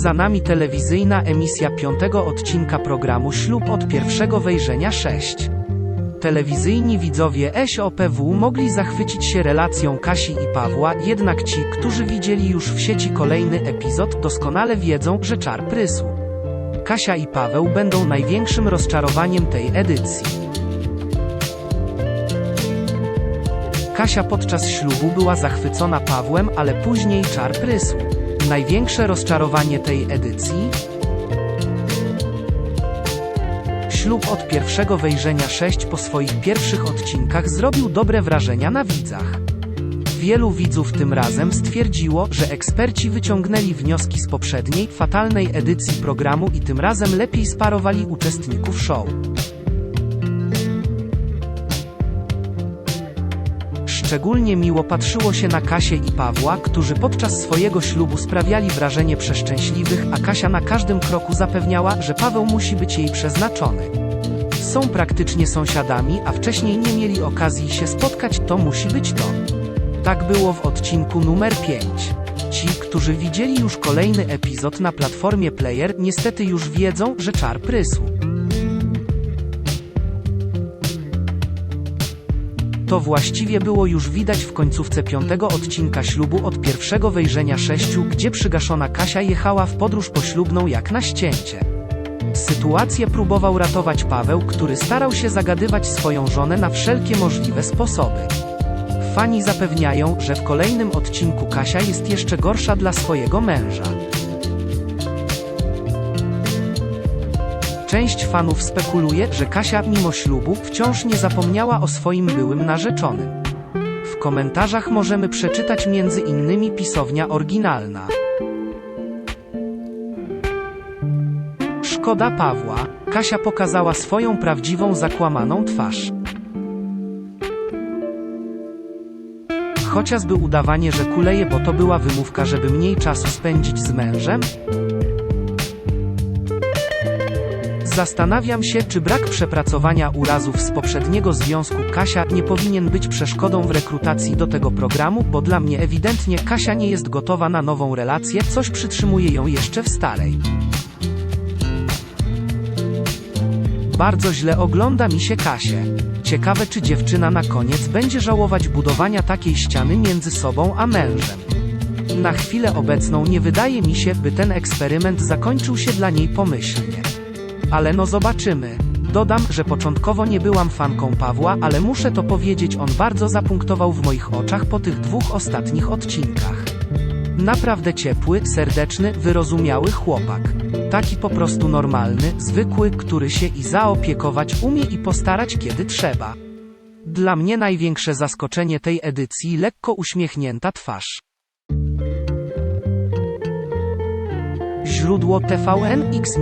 za nami telewizyjna emisja piątego odcinka programu Ślub od pierwszego wejrzenia 6. Telewizyjni widzowie SOPW mogli zachwycić się relacją Kasi i Pawła, jednak ci, którzy widzieli już w sieci kolejny epizod, doskonale wiedzą, że czar prysł. Kasia i Paweł będą największym rozczarowaniem tej edycji. Kasia podczas ślubu była zachwycona Pawłem, ale później czar prysł. Największe rozczarowanie tej edycji? Ślub od pierwszego wejrzenia 6 po swoich pierwszych odcinkach zrobił dobre wrażenia na widzach. Wielu widzów tym razem stwierdziło, że eksperci wyciągnęli wnioski z poprzedniej, fatalnej edycji programu i tym razem lepiej sparowali uczestników show. Szczególnie miło patrzyło się na Kasię i Pawła, którzy podczas swojego ślubu sprawiali wrażenie przeszczęśliwych, a Kasia na każdym kroku zapewniała, że Paweł musi być jej przeznaczony. Są praktycznie sąsiadami, a wcześniej nie mieli okazji się spotkać, to musi być to. Tak było w odcinku numer 5. Ci, którzy widzieli już kolejny epizod na platformie Player, niestety już wiedzą, że czar prysł. To właściwie było już widać w końcówce piątego odcinka ślubu od pierwszego wejrzenia sześciu, gdzie przygaszona Kasia jechała w podróż poślubną jak na ścięcie. Sytuację próbował ratować Paweł, który starał się zagadywać swoją żonę na wszelkie możliwe sposoby. Fani zapewniają, że w kolejnym odcinku Kasia jest jeszcze gorsza dla swojego męża. Część fanów spekuluje, że Kasia, mimo ślubu, wciąż nie zapomniała o swoim byłym narzeczonym. W komentarzach możemy przeczytać między innymi pisownia oryginalna. Szkoda Pawła, Kasia pokazała swoją prawdziwą zakłamaną twarz. Chociażby udawanie, że kuleje, bo to była wymówka, żeby mniej czasu spędzić z mężem? Zastanawiam się, czy brak przepracowania urazów z poprzedniego związku Kasia nie powinien być przeszkodą w rekrutacji do tego programu, bo dla mnie ewidentnie Kasia nie jest gotowa na nową relację, coś przytrzymuje ją jeszcze w starej. Bardzo źle ogląda mi się Kasię. Ciekawe, czy dziewczyna na koniec będzie żałować budowania takiej ściany między sobą a mężem. Na chwilę obecną nie wydaje mi się, by ten eksperyment zakończył się dla niej pomyślnie. Ale no zobaczymy. Dodam, że początkowo nie byłam fanką Pawła, ale muszę to powiedzieć, on bardzo zapunktował w moich oczach po tych dwóch ostatnich odcinkach. Naprawdę ciepły, serdeczny, wyrozumiały chłopak. Taki po prostu normalny, zwykły, który się i zaopiekować umie i postarać kiedy trzeba. Dla mnie największe zaskoczenie tej edycji lekko uśmiechnięta twarz. Źródło TVN X